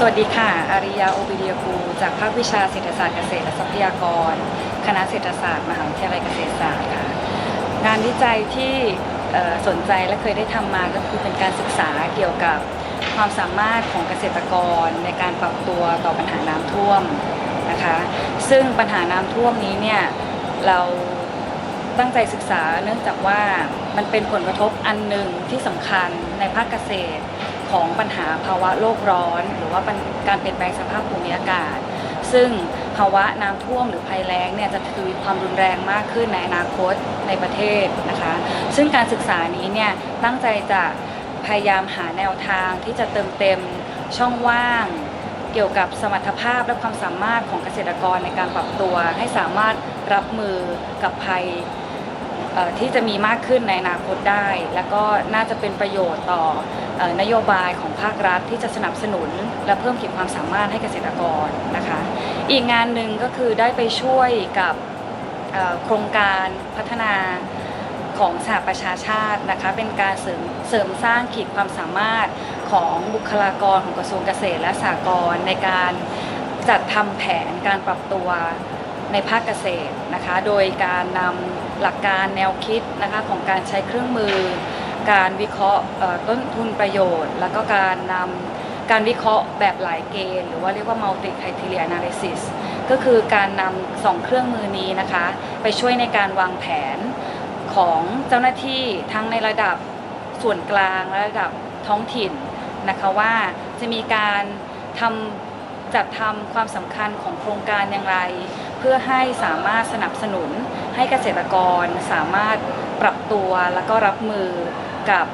สวัสดีค่ะ อาริยาโอบิเดียกูจากภาควิชาเศรษฐศาสตร์เกษตรและทรัพยากร คณะเศรษฐศาสตร์มหาวิทยาลัยเกษตรศาสตร์ค่ะ งานวิจัยที่สนใจและเคยได้ทำมาก็คือเป็นการศึกษาเกี่ยวกับความสามารถของเกษตรกรในการปรับตัวต่อปัญหาน้ำท่วมนะคะ ซึ่งปัญหาน้ำท่วมนี้เนี่ยเราตั้งใจศึกษาเนื่องจากว่ามันเป็นผลกระทบอันหนึ่งที่สำคัญในภาคเกษตร ของปัญหาภาวะโลกร้อน หรือว่าการเปลี่ยนแปลงสภาพภูมิอากาศ ซึ่งภาวะน้ำท่วมหรือภัยแล้งเนี่ยจะทวีความรุนแรงมากขึ้นในอนาคตในประเทศนะคะ ซึ่งการศึกษานี้เนี่ยตั้งใจจะพยายามหาแนวทางที่จะเติมเต็มช่องว่าง เกี่ยวกับสมรรถภาพและความสามารถของเกษตรกรในการปรับตัว ให้สามารถรับมือกับภัย ที่จะมีมากขึ้นในอนาคตได้ แล้วก็น่าจะเป็นประโยชน์ต่ออนโยบายของภาครัฐที่จะสนับสนุน และเพิ่มขีดความสามารถให้เกษตรกรนะคะ อีกงานหนึ่งก็คือได้ไปช่วยกับโครงการพัฒนาของสหประชาชาตินะคะเป็นการเสริมเสริมสร้างขีดความสามารถของบุคลากรของกระทรวงเกษตรและสหกรณ์ในการจัดทำแผนการปรับตัวในภาคเกษตรนะคะ โดยการนำ หลักการแนวคิดนะคะของการใช้เครื่องมือ การวิเคราะห์ต้นทุนประโยชน์ แล้วก็การนำการวิเคราะห์แบบหลายเกณฑ์ หรือว่าเรียกว่า multi criteria analysis ก็คือการนำสองเครื่องมือนี้นะคะ ไปช่วยในการวางแผนของเจ้าหน้าที่ทั้งในระดับส่วนกลางและระดับท้องถิ่นนะคะว่าจะมีการทำจัดทำความสำคัญของโครงการอย่างไร เพื่อให้สามารถสนับสนุน ให้เกษตรกรสามารถปรับตัวแล้วก็รับมือกับ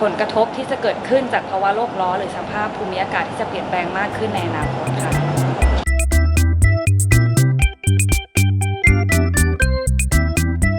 ผลกระทบที่จะเกิดขึ้นจากภาวะโลกร้อนหรือสภาพภูมิอากาศที่จะเปลี่ยนแปลงมากขึ้นในอนาคตค่ะ